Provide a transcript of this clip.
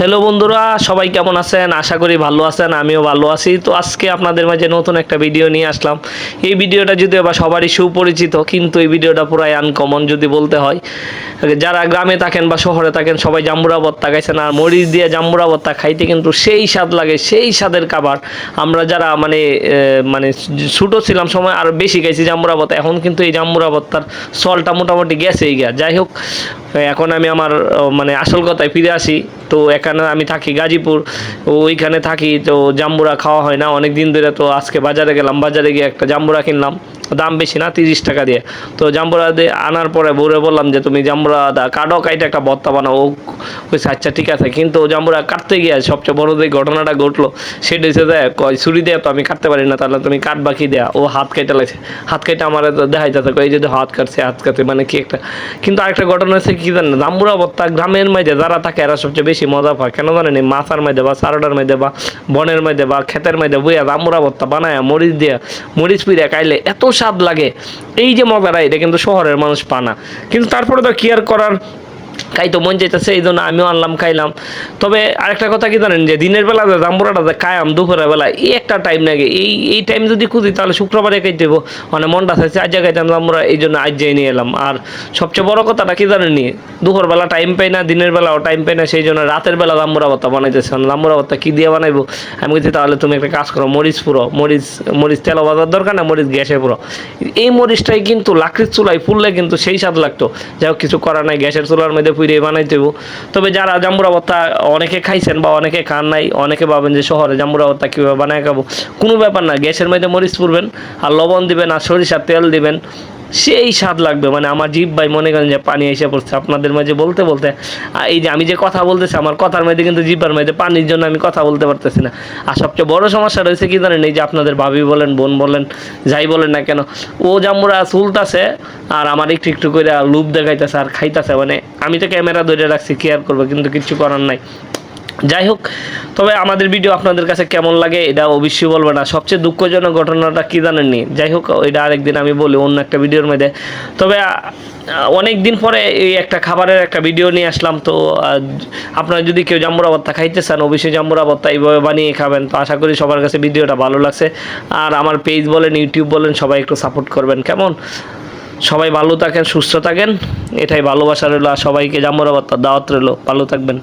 Hello বন্ধুরা, সবাই কেমন আছেন? আশা করি ভালো আছেন, আমিও ভালো আছি। তো আজকে আপনাদের মাঝে নতুন একটা ভিডিও নিয়ে আসলাম। এই ভিডিওটা যদিও বা সবারই সুপরিচিত, কিন্তু এই ভিডিওটা পুরাই আনকমন যদি বলতে হয়। যারা গ্রামে থাকেন বা শহরে থাকেন, সবাই জাম্বুরা ভর্তা খাইছেন আর মরিচ দিয়ে জাম্বুরা ভর্তা খাইতে কিন্তু সেই স্বাদ লাগে, সেই স্বাদের খাবার। আমরা যারা মানে মানে ছোটো ছিলাম সময় আর বেশি খাইছি জাম্বুরা ভর্তা এখন কিন্তু এই জাম্বুরা ভর্তার সলটা মোটামুটি গেছেই গিয়া। যাই হোক এখন আমি আমার মানে আসল কথায় ফিরে আসি। তো এখানে আমি থাকি গাজীপুর ওইখানে থাকি। তো জাম্বুরা খাওয়া হয় না। অনেক দিন ধরে তো আজকে বাজারে গেলাম। বাজারে গিয়ে একটা জাম্বুরা কিনলাম। দাম বেশি না, তিরিশ টাকা দিয়ে। তো জাম্বুরা দিয়ে আনার পরে বউরে বললাম যে, তুমি জাম্বুরা কাটো, কাইটে একটা ভর্তা বানাও। ও কইছে আচ্ছা ঠিক আছে। কিন্তু জাম্বুরা কাটতে গিয়ে সবচেয়ে বড় যে ঘটনাটা ঘটলো সেটা হচ্ছে দেয় কয়, ছুরি দেয়া তো আমি কাটতে পারি না, তাহলে তুমি কাট বাকি দেয়া। ও হাত কেটে লাগছে হাত কেটে আমার দেখাই যাচ্ছে কই যদি হাত কাটছে হাত কাটছে মানে কি একটা? কিন্তু আরেকটা ঘটনা হচ্ছে কি জানেন, জাম্বুরা ভর্তা গ্রামের মধ্যে যারা থাকে, এরা সবচেয়ে বেশি মজা পায়। কেন জানেন মাথার মধ্যে বা সারোটার মধ্যে বা বনের মধ্যে বা ক্ষেতের মধ্যে বইয়া জাম্বুরা ভর্তা বানায় মরিচ দিয়ে, মরিচ পিড়ে খাইলে এত স্বাদ লাগে। এই যে মজাটা, এটা কিন্তু শহরের মানুষ পানা কিন্তু তারপরে তো কেয়ার করার খাইতো, মন চাইতেছে এই জন্য আমিও আনলাম, খাইলাম। তবে আরেকটা কথা কি জানেন যে, দিনের বেলা যে জাম্বুরাটা যে খায়াম দুপুরের বেলা, এই একটা টাইম লাগে এই এই টাইম যদি খুঁজি, তাহলে শুক্রবারে খাইতে দেবো মানে মনটা চাইছে আজ খাইতাম জাম্বুরা, এই জন্য আজ যাই নিয়ে এলাম। আর সবচেয়ে বড় কথাটা কি জানেন দুপুরবেলা টাইম পাই না, দিনের বেলাও টাইম পাই না, সেই জন্য রাতের বেলা জাম্বুরা ভর্তা বানাইতেছে। জাম্বুরা ভর্তা কী দিয়ে বানাইবো? আমি বলছি তাহলে তুমি একটা কাজ করো, মরিচ পুরো, মরিচ মরিচ তেল বাজার দরকার না, মরিচ গ্যাসে পুরো। এই মরিচটাই কিন্তু লাকড়ির চুলায় ফুললে কিন্তু সেই স্বাদ লাগতো। যাই হোক, কিছু করার নাই, গ্যাসের চুলার মধ্যে পুড়ে বানাইতে হইবো। তবে যারা জাম্বুরা ভর্তা অনেকে খাইছেন বা অনেকে খান নাই, অনেকে ভাবেন যে শহরে জাম্বুরা ভর্তা কীভাবে বানায় খাব কোনো ব্যাপার না, গ্যাসের মধ্যে মরিচ পুরবেন, আর লবণ দিবেন, আর সরিষার তেল দিবেন সেই স্বাদ লাগবে। মানে আমার জিভ ভাই মনে করেন যে পানি এসে পড়ছে। আপনাদের মাঝে বলতে বলতে এই যে আমি যে কথা বলতেছি, আমার কথার মধ্যে কিন্তু জিব্বার মধ্যে পানির জন্য আমি কথা বলতে পারতেছি না। আর সবচেয়ে বড় সমস্যা রয়েছে কি জানেন, এই যে আপনাদের ভাবি বলেন, বোন বলেন, যাই বলেন না কেন, ও জাম্বুরা চুলতাছে আর আমার একটু একটু করে লুপ দেখাইতেছে আর খাইতেছে। মানে আমি তো ক্যামেরা ধরে রাখছি কেয়ার করব, কিন্তু কিচ্ছু করার নাই। যাই হোক তবে আমাদের ভিডিও আপনাদের কাছে কেমন লাগে এটা অবশ্যই বলবে না। সবচেয়ে দুঃখজনক ঘটনাটা কি জানেননি যাই হোক এটা আরেকদিন আমি বলি, অন্য একটা ভিডিওর মধ্যে। তবে অনেক দিন পরে এই একটা খাবারের একটা ভিডিও নিয়ে আসলাম, তো আপনারা যদি কেউ জাম্বুরা খাইতে চান, অবশ্যই জাম্বুরা এইভাবে বানিয়ে খাবেন। তো আশা করি সবার কাছে ভিডিওটা ভালো লাগছে। আর আমার পেজ বলেন ইউটিউব বলেন, সবাই একটু সাপোর্ট করবেন। কেমন? সবাই ভালো থাকেন, সুস্থ থাকেন। এটাই ভালোবাসা রইল, আর সবাইকে জাম্বুরা দাওয়াত রইল। ভালো থাকবেন।